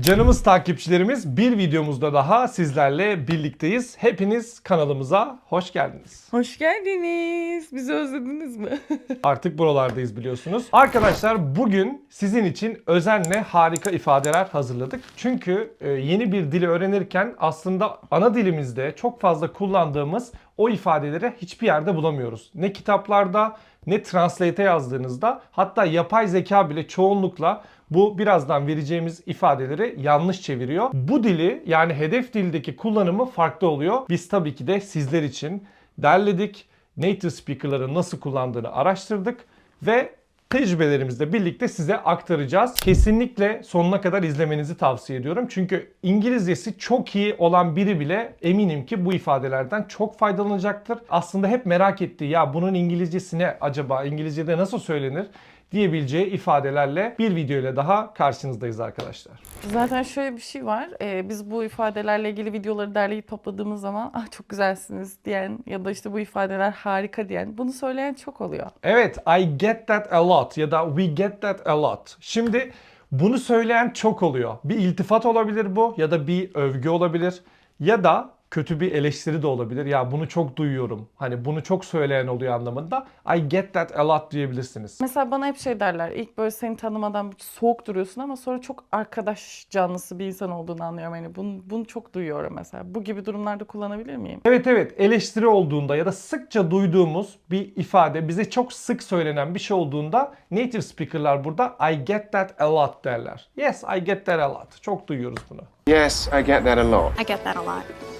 Canımız takipçilerimiz bir videomuzda daha sizlerle birlikteyiz. Hepiniz kanalımıza hoş geldiniz. Hoş geldiniz. Bizi özlediniz mi? Artık buralardayız biliyorsunuz. Arkadaşlar bugün sizin için özenle harika ifadeler hazırladık. Çünkü e, yeni bir dili öğrenirken aslında ana dilimizde çok fazla kullandığımız o ifadeleri hiçbir yerde bulamıyoruz. Ne kitaplarda ne translate'e yazdığınızda hatta yapay zeka bile çoğunlukla bu birazdan vereceğimiz ifadeleri yanlış çeviriyor. Bu dili yani hedef dildeki kullanımı farklı oluyor. Biz tabii ki de sizler için derledik. Native speaker'ları nasıl kullandığını araştırdık ve tecrübelerimizle birlikte size aktaracağız. Kesinlikle sonuna kadar izlemenizi tavsiye ediyorum. Çünkü İngilizcesi çok iyi olan biri bile eminim ki bu ifadelerden çok faydalanacaktır. Aslında hep merak ettiği ya bunun İngilizcesi ne acaba? İngilizce'de nasıl söylenir? Diyebileceği ifadelerle bir video ile daha karşınızdayız arkadaşlar. Zaten şöyle bir şey var. Ee, biz bu ifadelerle ilgili videoları derleyip topladığımız zaman ah çok güzelsiniz diyen ya da işte bu ifadeler harika diyen bunu söyleyen çok oluyor. Evet, I get that a lot ya da we get that a lot. Şimdi bunu söyleyen çok oluyor. Bir iltifat olabilir bu ya da bir övgü olabilir ya da kötü bir eleştiri de olabilir. Ya bunu çok duyuyorum. Hani bunu çok söyleyen oluyor anlamında. I get that a lot diyebilirsiniz. Mesela bana hep şey derler. İlk böyle seni tanımadan soğuk duruyorsun ama sonra çok arkadaş canlısı bir insan olduğunu anlıyorum. Yani bunu, bunu çok duyuyorum mesela. Bu gibi durumlarda kullanabilir miyim? Evet evet eleştiri olduğunda ya da sıkça duyduğumuz bir ifade bize çok sık söylenen bir şey olduğunda native speaker'lar burada I get that a lot derler. Yes I get that a lot. Çok duyuyoruz bunu. Yes, I get that a lot. I get that a lot.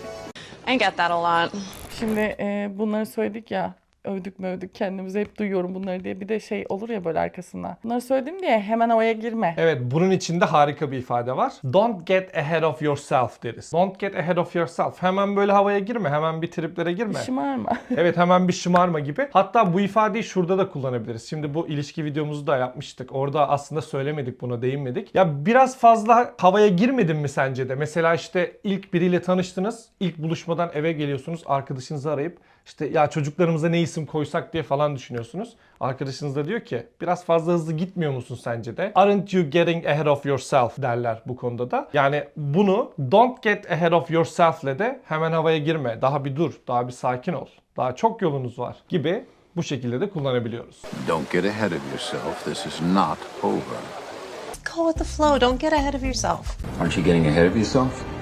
I get that a lot. Şimdi e, bunları söyledik ya övdük mü övdük kendimize hep duyuyorum bunları diye bir de şey olur ya böyle arkasında. Bunları söyledim diye hemen havaya girme. Evet bunun içinde harika bir ifade var. Don't get ahead of yourself deriz. Don't get ahead of yourself. Hemen böyle havaya girme. Hemen bir triplere girme. Şımarma. Evet hemen bir şımarma gibi. Hatta bu ifadeyi şurada da kullanabiliriz. Şimdi bu ilişki videomuzu da yapmıştık. Orada aslında söylemedik buna değinmedik. Ya biraz fazla havaya girmedin mi sence de? Mesela işte ilk biriyle tanıştınız. İlk buluşmadan eve geliyorsunuz. Arkadaşınızı arayıp işte ya çocuklarımıza ne isim koysak diye falan düşünüyorsunuz. Arkadaşınız da diyor ki biraz fazla hızlı gitmiyor musun sence de? Aren't you getting ahead of yourself derler bu konuda da. Yani bunu don't get ahead of yourself'le de hemen havaya girme. Daha bir dur. Daha bir sakin ol. Daha çok yolunuz var gibi bu şekilde de kullanabiliyoruz. Don't get ahead of yourself. This is not over. Go with the flow. Don't get ahead of yourself. Aren't you getting ahead of yourself?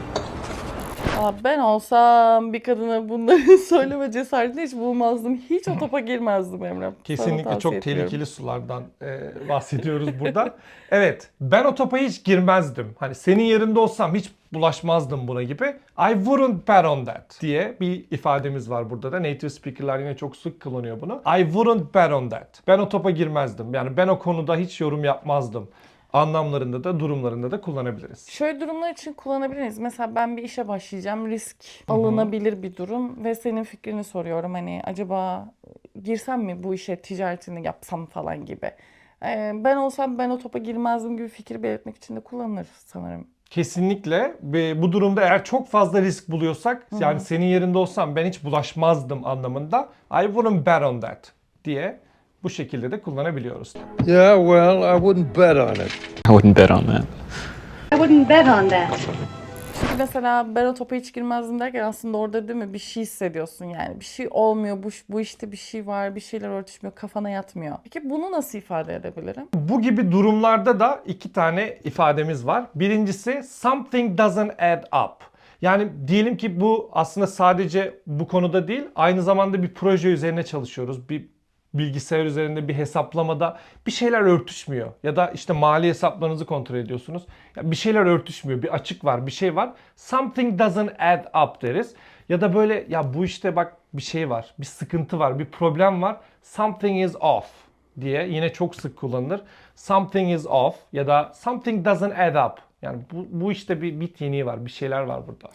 Aa, ben olsam bir kadına bunları söyleme cesaretini hiç bulmazdım. Hiç o topa girmezdim Emre. Kesinlikle çok ediyorum. tehlikeli sulardan e, bahsediyoruz burada. evet ben o topa hiç girmezdim. Hani senin yerinde olsam hiç bulaşmazdım buna gibi. I wouldn't bet on that diye bir ifademiz var burada da. Native speaker'lar yine çok sık kullanıyor bunu. I wouldn't bet on that. Ben o topa girmezdim. Yani ben o konuda hiç yorum yapmazdım. Anlamlarında da durumlarında da kullanabiliriz. Şöyle durumlar için kullanabiliriz. Mesela ben bir işe başlayacağım. Risk alınabilir bir durum ve senin fikrini soruyorum. Hani acaba girsem mi bu işe ticaretini yapsam falan gibi. Ee, ben olsam ben o topa girmezdim gibi fikir belirtmek için de kullanılır sanırım. Kesinlikle ve bu durumda eğer çok fazla risk buluyorsak yani senin yerinde olsam ben hiç bulaşmazdım anlamında I wouldn't bet on that diye bu şekilde de kullanabiliyoruz. Yeah, well, I wouldn't bet on it. I wouldn't bet on that. I wouldn't bet on that. Mesela ben o topa hiç girmezdim derken aslında orada değil mi bir şey hissediyorsun yani. Bir şey olmuyor, bu, bu işte bir şey var, bir şeyler örtüşmüyor, kafana yatmıyor. Peki bunu nasıl ifade edebilirim? Bu gibi durumlarda da iki tane ifademiz var. Birincisi something doesn't add up. Yani diyelim ki bu aslında sadece bu konuda değil, aynı zamanda bir proje üzerine çalışıyoruz. Bir bilgisayar üzerinde bir hesaplamada bir şeyler örtüşmüyor. Ya da işte mali hesaplarınızı kontrol ediyorsunuz. Ya bir şeyler örtüşmüyor. Bir açık var, bir şey var. Something doesn't add up deriz. Ya da böyle ya bu işte bak bir şey var, bir sıkıntı var, bir problem var. Something is off diye yine çok sık kullanılır. Something is off ya da something doesn't add up. Yani bu, bu işte bir bit yeniği var, bir şeyler var burada.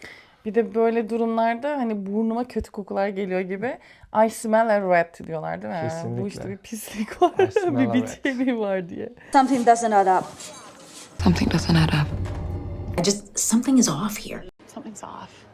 Bir de böyle durumlarda hani burnuma kötü kokular geliyor gibi I smell a rat diyorlar değil mi? Kesinlikle. Bu işte bir pislik var, bir a bit yeniği var diye. Something doesn't add up. Something doesn't add up. I just something is off here. Something's off.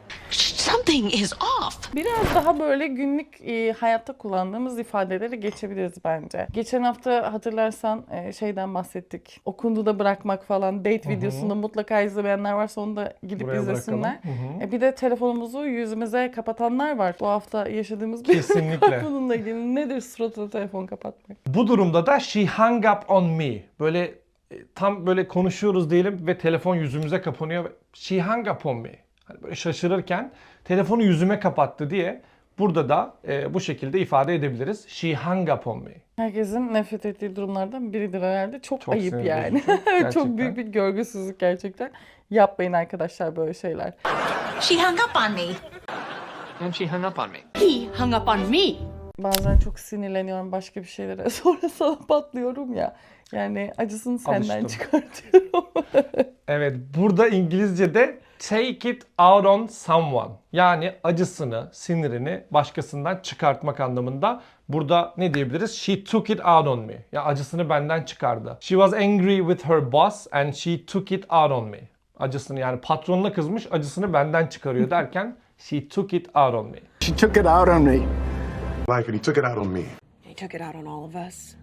Something is off. Biraz daha böyle günlük e, hayatta kullandığımız ifadeleri geçebiliriz bence. Geçen hafta hatırlarsan e, şeyden bahsettik. Okundu da bırakmak falan date videosunu mutlaka izlemeyenler varsa onu da gidip Buraya izlesinler. E, bir de telefonumuzu yüzümüze kapatanlar var. Bu hafta yaşadığımız bir Kesinlikle. bununla ilgili nedir suratına telefon kapatmak? Bu durumda da she hung up on me. Böyle e, tam böyle konuşuyoruz diyelim ve telefon yüzümüze kapanıyor. She hung up on me. Hani böyle şaşırırken telefonu yüzüme kapattı diye burada da e, bu şekilde ifade edebiliriz. She hung up on me. Herkesin nefret ettiği durumlardan biridir herhalde. Çok, Çok ayıp yani. Çok büyük bir görgüsüzlük gerçekten. Yapmayın arkadaşlar böyle şeyler. She hung up on me. And she hung up on me. He hung up on me. Bazen çok sinirleniyorum başka bir şeylere. Sonra sana patlıyorum ya. Yani acısını senden Alıştım. çıkartıyorum. Evet burada İngilizce'de take it out on someone. Yani acısını, sinirini başkasından çıkartmak anlamında. Burada ne diyebiliriz? She took it out on me. Ya acısını benden çıkardı. She was angry with her boss and she took it out on me. Acısını yani patronuna kızmış, acısını benden çıkarıyor derken she took it out on me. She took it out on me. and he took it out on me. He took it out on all of us.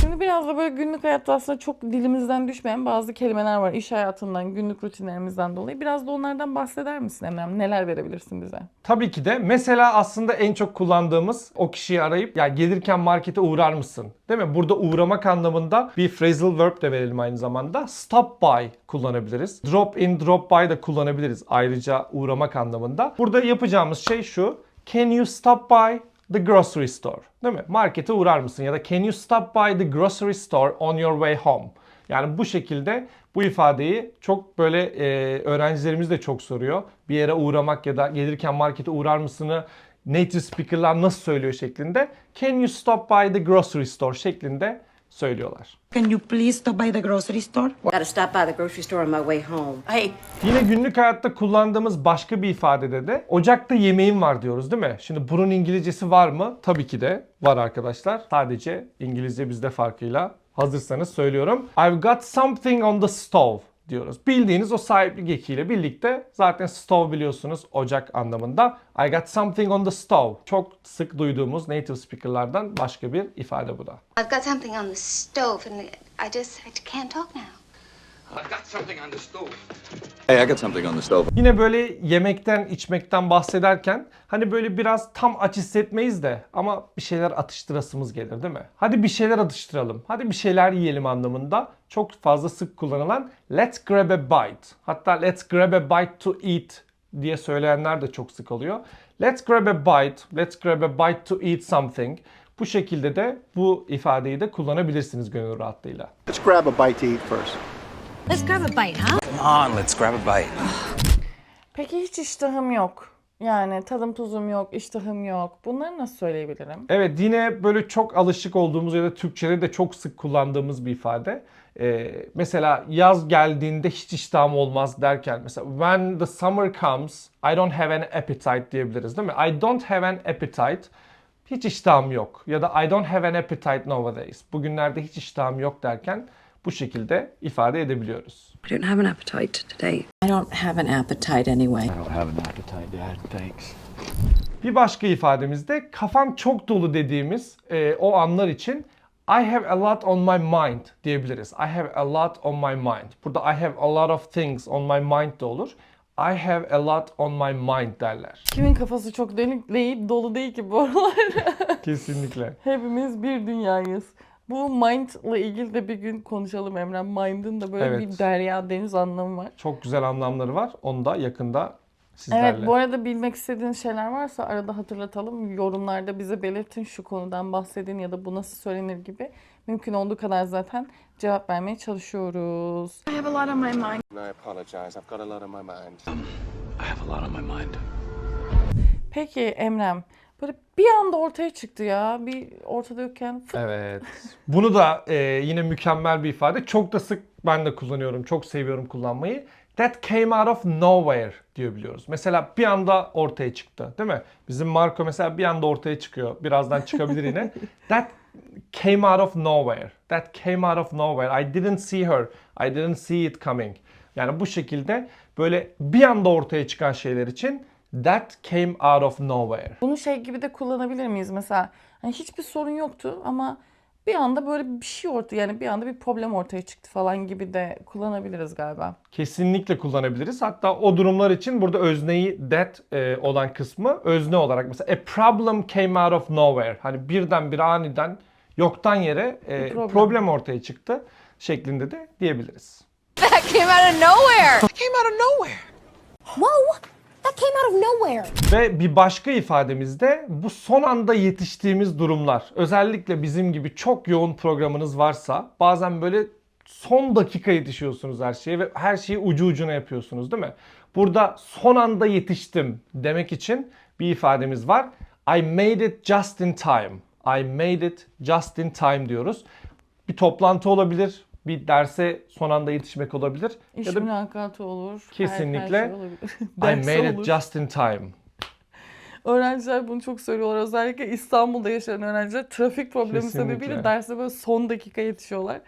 Şimdi biraz da böyle günlük hayatta aslında çok dilimizden düşmeyen bazı kelimeler var. İş hayatından, günlük rutinlerimizden dolayı. Biraz da onlardan bahseder misin Emrem? Neler verebilirsin bize? Tabii ki de. Mesela aslında en çok kullandığımız o kişiyi arayıp ya gelirken markete uğrar mısın? Değil mi? Burada uğramak anlamında bir phrasal verb de verelim aynı zamanda. Stop by kullanabiliriz. Drop in, drop by da kullanabiliriz ayrıca uğramak anlamında. Burada yapacağımız şey şu. Can you stop by the grocery store? Değil mi? Markete uğrar mısın? Ya da can you stop by the grocery store on your way home? Yani bu şekilde bu ifadeyi çok böyle e, öğrencilerimiz de çok soruyor. Bir yere uğramak ya da gelirken markete uğrar mısını native speaker'lar nasıl söylüyor şeklinde. Can you stop by the grocery store şeklinde söylüyorlar. Can you please stop by the grocery store? Gotta stop by the grocery store on my way home. Hey, Yine günlük hayatta kullandığımız başka bir ifadede de ocakta yemeğim var diyoruz değil mi? Şimdi bunun İngilizcesi var mı? Tabii ki de var arkadaşlar. Sadece İngilizce bizde farkıyla. Hazırsanız söylüyorum. I've got something on the stove diyoruz. Bildiğiniz o sahiplik ekiyle birlikte zaten stove biliyorsunuz ocak anlamında. I got something on the stove. Çok sık duyduğumuz native speakerlardan başka bir ifade bu da. I've got something on the stove and I just I can't talk now. I've got something on the stove. Hey, I got something on the stove. Yine böyle yemekten, içmekten bahsederken hani böyle biraz tam aç hissetmeyiz de ama bir şeyler atıştırasımız gelir değil mi? Hadi bir şeyler atıştıralım. Hadi bir şeyler yiyelim anlamında çok fazla sık kullanılan let's grab a bite. Hatta let's grab a bite to eat diye söyleyenler de çok sık oluyor. Let's grab a bite, let's grab a bite to eat something. Bu şekilde de bu ifadeyi de kullanabilirsiniz gönül rahatlığıyla. Let's grab a bite to eat first. Let's grab a bite, huh? Come on, let's grab a bite. Peki hiç iştahım yok. Yani tadım tuzum yok, iştahım yok. Bunları nasıl söyleyebilirim? Evet yine böyle çok alışık olduğumuz ya da Türkçe'de de çok sık kullandığımız bir ifade. Ee, mesela yaz geldiğinde hiç iştahım olmaz derken mesela when the summer comes I don't have an appetite diyebiliriz değil mi? I don't have an appetite. Hiç iştahım yok ya da I don't have an appetite nowadays. Bugünlerde hiç iştahım yok derken bu şekilde ifade edebiliyoruz. I don't have an appetite today. I don't have an appetite anyway. I don't have an appetite, Dad. Thanks. Bir başka ifademizde kafam çok dolu dediğimiz e, o anlar için I have a lot on my mind diyebiliriz. I have a lot on my mind. Burada I have a lot of things on my mind de olur. I have a lot on my mind derler. Kimin kafası çok delik değil, dolu değil ki bu aralar. Kesinlikle. Hepimiz bir dünyayız. Bu mind'la ilgili de bir gün konuşalım Emrem. Mind'ın da böyle Evet. bir derya deniz anlamı var. Çok güzel anlamları var. Onu da yakında sizlerle. Evet bu arada bilmek istediğiniz şeyler varsa arada hatırlatalım. Yorumlarda bize belirtin şu konudan bahsedin ya da bu nasıl söylenir gibi. Mümkün olduğu kadar zaten cevap vermeye çalışıyoruz. I have a lot on my mind. I apologize. I've got a lot on my mind. I have a lot on my mind. Peki Emrem böyle bir anda ortaya çıktı ya. Bir ortada yokken fıt Evet. Bunu da e, yine mükemmel bir ifade. Çok da sık ben de kullanıyorum. Çok seviyorum kullanmayı. That came out of nowhere diyebiliyoruz. Mesela bir anda ortaya çıktı değil mi? Bizim Marco mesela bir anda ortaya çıkıyor. Birazdan çıkabilir yine. That came out of nowhere. That came out of nowhere. I didn't see her. I didn't see it coming. Yani bu şekilde böyle bir anda ortaya çıkan şeyler için that came out of nowhere. Bunu şey gibi de kullanabilir miyiz mesela? Hani hiçbir sorun yoktu ama bir anda böyle bir şey ortaya yani bir anda bir problem ortaya çıktı falan gibi de kullanabiliriz galiba. Kesinlikle kullanabiliriz. Hatta o durumlar için burada özneyi that e, olan kısmı özne olarak mesela a problem came out of nowhere. Hani birden bir aniden yoktan yere e, Bir problem. problem. ortaya çıktı şeklinde de diyebiliriz. That came out of nowhere. Came out of nowhere. Whoa, that came out of nowhere. Ve bir başka ifademiz de bu son anda yetiştiğimiz durumlar. Özellikle bizim gibi çok yoğun programınız varsa bazen böyle son dakika yetişiyorsunuz her şeye ve her şeyi ucu ucuna yapıyorsunuz değil mi? Burada son anda yetiştim demek için bir ifademiz var. I made it just in time. I made it just in time diyoruz. Bir toplantı olabilir, bir derse son anda yetişmek olabilir. İş ya da mülakatı olur. her- Kesinlikle. Her, şey olabilir. I made olur. it just in time. Öğrenciler bunu çok söylüyorlar. Özellikle İstanbul'da yaşayan öğrenciler trafik problemi Kesinlikle. sebebiyle derse böyle son dakika yetişiyorlar.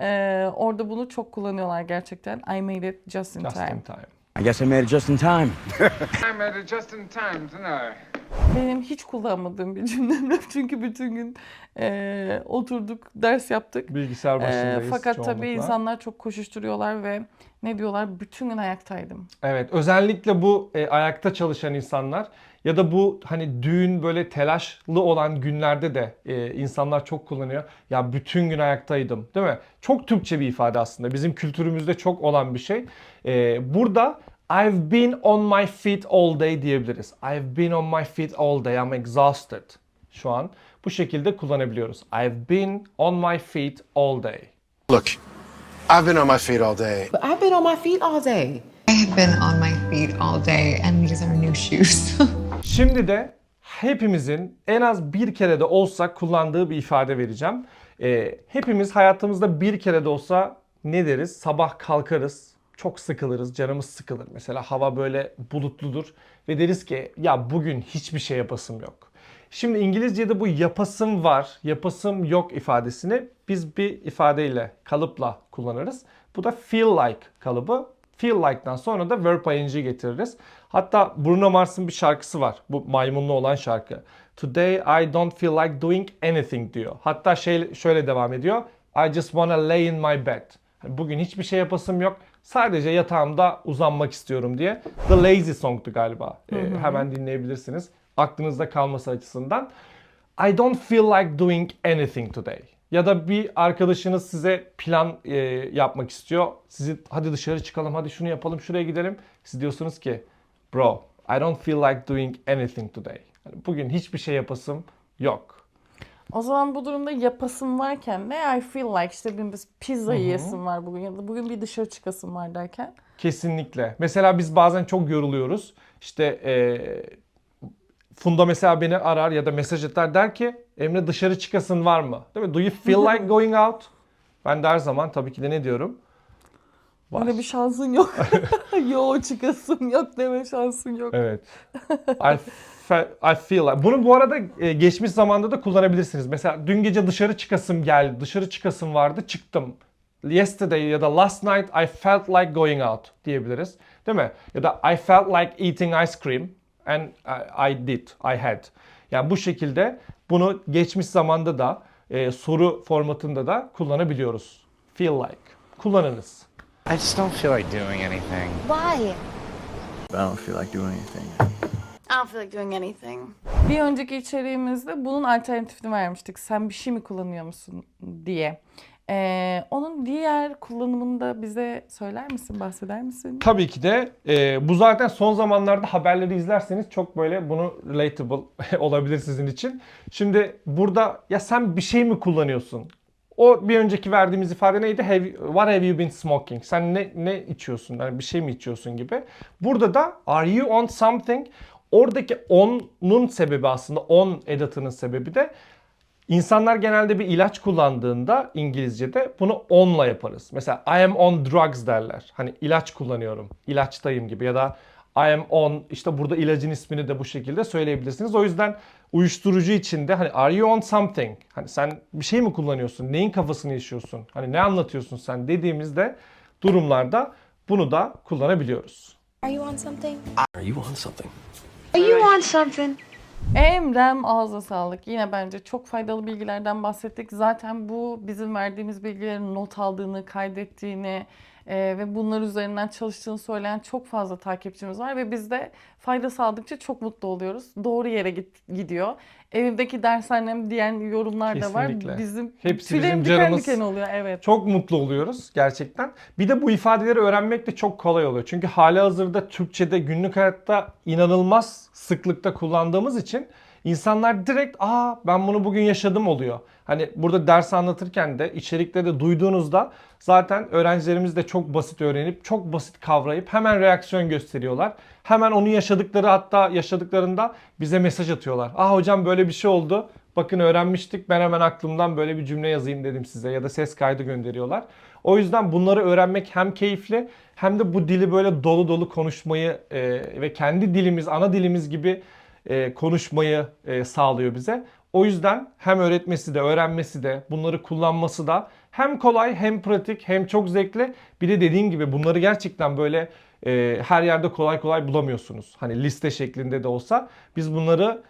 Ee, orada bunu çok kullanıyorlar gerçekten. I made it just in Just time. in time. I guess I made it just in time. I made it just in time, didn't I? Benim hiç kullanmadığım bir cümlem. Çünkü bütün gün e, oturduk, ders yaptık. Bilgisayar başındayız fakat tabii çoğunlukla. insanlar çok koşuşturuyorlar ve ne diyorlar? Bütün gün ayaktaydım. Evet özellikle bu e, ayakta çalışan insanlar ya da bu hani düğün böyle telaşlı olan günlerde de e, insanlar çok kullanıyor. Ya bütün gün ayaktaydım değil mi? Çok Türkçe bir ifade aslında. Bizim kültürümüzde çok olan bir şey. E, burada I've been on my feet all day diyebiliriz. I've been on my feet all day. I'm exhausted. Şu an bu şekilde kullanabiliyoruz. I've been on my feet all day. Look, I've been on my feet all day. But I've been on my feet all day. I have been on my feet all day, and these are new shoes. Şimdi de hepimizin en az bir kere de olsa kullandığı bir ifade vereceğim. Ee, hepimiz hayatımızda bir kere de olsa ne deriz? Sabah kalkarız, çok sıkılırız, canımız sıkılır. Mesela hava böyle bulutludur ve deriz ki ya bugün hiçbir şey yapasım yok. Şimdi İngilizce'de bu yapasım var, yapasım yok ifadesini biz bir ifadeyle, kalıpla kullanırız. Bu da feel like kalıbı. Feel like'dan sonra da verb ing getiririz. Hatta Bruno Mars'ın bir şarkısı var. Bu maymunlu olan şarkı. Today I don't feel like doing anything diyor. Hatta şey şöyle devam ediyor. I just wanna lay in my bed. Hani Bugün hiçbir şey yapasım yok. Sadece yatağımda uzanmak istiyorum diye. The Lazy Song'tu galiba. Ee, hemen dinleyebilirsiniz. Aklınızda kalması açısından. I don't feel like doing anything today. Ya da bir arkadaşınız size plan e, yapmak istiyor. Sizi hadi dışarı çıkalım, hadi şunu yapalım, şuraya gidelim. Siz diyorsunuz ki bro, I don't feel like doing anything today. Yani bugün hiçbir şey yapasım yok. O zaman bu durumda yapasım varken ne I feel like işte bir pizza yiyesim var bugün ya da bugün bir dışarı çıkasım var derken. Kesinlikle. Mesela biz bazen çok yoruluyoruz. İşte e, Funda mesela beni arar ya da mesaj atar der ki Emre dışarı çıkasın var mı? Değil mi? Do you feel like going out? Ben de her zaman tabii ki de ne diyorum? Var. Öyle bir şansın yok. Yo çıkasım yok deme şansın yok. Evet. I, I feel like. Bunu bu arada e, geçmiş zamanda da kullanabilirsiniz. Mesela dün gece dışarı çıkasım geldi. Dışarı çıkasım vardı. Çıktım. Yesterday ya da last night I felt like going out diyebiliriz. Değil mi? Ya da I felt like eating ice cream and I, I did. I had. Yani bu şekilde bunu geçmiş zamanda da e, soru formatında da kullanabiliyoruz. Feel like. Kullanınız. I just don't feel like doing anything. Why? I don't feel like doing anything. I don't feel like doing anything. Bir önceki içeriğimizde bunun alternatifini vermiştik. Sen bir şey mi kullanıyor musun diye. Ee, onun diğer kullanımını da bize söyler misin, bahseder misin? Tabii ki de e, bu zaten son zamanlarda haberleri izlerseniz çok böyle bunu relatable olabilir sizin için. Şimdi burada ya sen bir şey mi kullanıyorsun? O bir önceki verdiğimiz ifade neydi? Have, what have you been smoking? Sen ne ne içiyorsun? Yani bir şey mi içiyorsun gibi. Burada da are you on something? Oradaki on'un sebebi aslında on edatının sebebi de İnsanlar genelde bir ilaç kullandığında İngilizce'de bunu on'la yaparız. Mesela I am on drugs derler. Hani ilaç kullanıyorum, ilaçtayım gibi ya da I am on işte burada ilacın ismini de bu şekilde söyleyebilirsiniz. O yüzden uyuşturucu içinde hani are you on something? Hani sen bir şey mi kullanıyorsun? Neyin kafasını yaşıyorsun? Hani ne anlatıyorsun sen dediğimizde durumlarda bunu da kullanabiliyoruz. Are you on something? Are you on something? You on something? Emrem ağza sağlık. Yine bence çok faydalı bilgilerden bahsettik. Zaten bu bizim verdiğimiz bilgilerin not aldığını, kaydettiğini e, ve bunlar üzerinden çalıştığını söyleyen çok fazla takipçimiz var ve biz de fayda sağladıkça çok mutlu oluyoruz. Doğru yere git, gidiyor. Evimdeki dershanem diyen yorumlar da var. Kesinlikle. Bizim Hepsi tüylerim bizim diken diken oluyor. Evet. Çok mutlu oluyoruz gerçekten. Bir de bu ifadeleri öğrenmek de çok kolay oluyor. Çünkü hali hazırda Türkçe'de günlük hayatta inanılmaz sıklıkta kullandığımız için insanlar direkt aa ben bunu bugün yaşadım oluyor. Hani burada ders anlatırken de içerikleri de duyduğunuzda zaten öğrencilerimiz de çok basit öğrenip çok basit kavrayıp hemen reaksiyon gösteriyorlar. Hemen onu yaşadıkları hatta yaşadıklarında bize mesaj atıyorlar. Aa hocam böyle bir şey oldu. Bakın öğrenmiştik ben hemen aklımdan böyle bir cümle yazayım dedim size ya da ses kaydı gönderiyorlar. O yüzden bunları öğrenmek hem keyifli hem de bu dili böyle dolu dolu konuşmayı e, ve kendi dilimiz, ana dilimiz gibi e, konuşmayı e, sağlıyor bize. O yüzden hem öğretmesi de öğrenmesi de bunları kullanması da hem kolay hem pratik hem çok zevkli. Bir de dediğim gibi bunları gerçekten böyle e, her yerde kolay kolay bulamıyorsunuz. Hani liste şeklinde de olsa biz bunları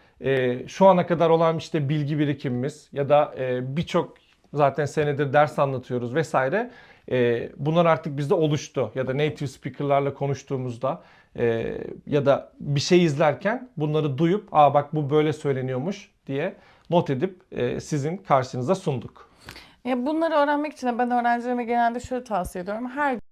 şu ana kadar olan işte bilgi birikimimiz ya da birçok zaten senedir ders anlatıyoruz vesaire. E, bunlar artık bizde oluştu ya da native speakerlarla konuştuğumuzda e, ya da bir şey izlerken bunları duyup aa bak bu böyle söyleniyormuş diye not edip e, sizin karşınıza sunduk. Ya bunları öğrenmek için ben öğrencilerime genelde şöyle tavsiye ediyorum. Her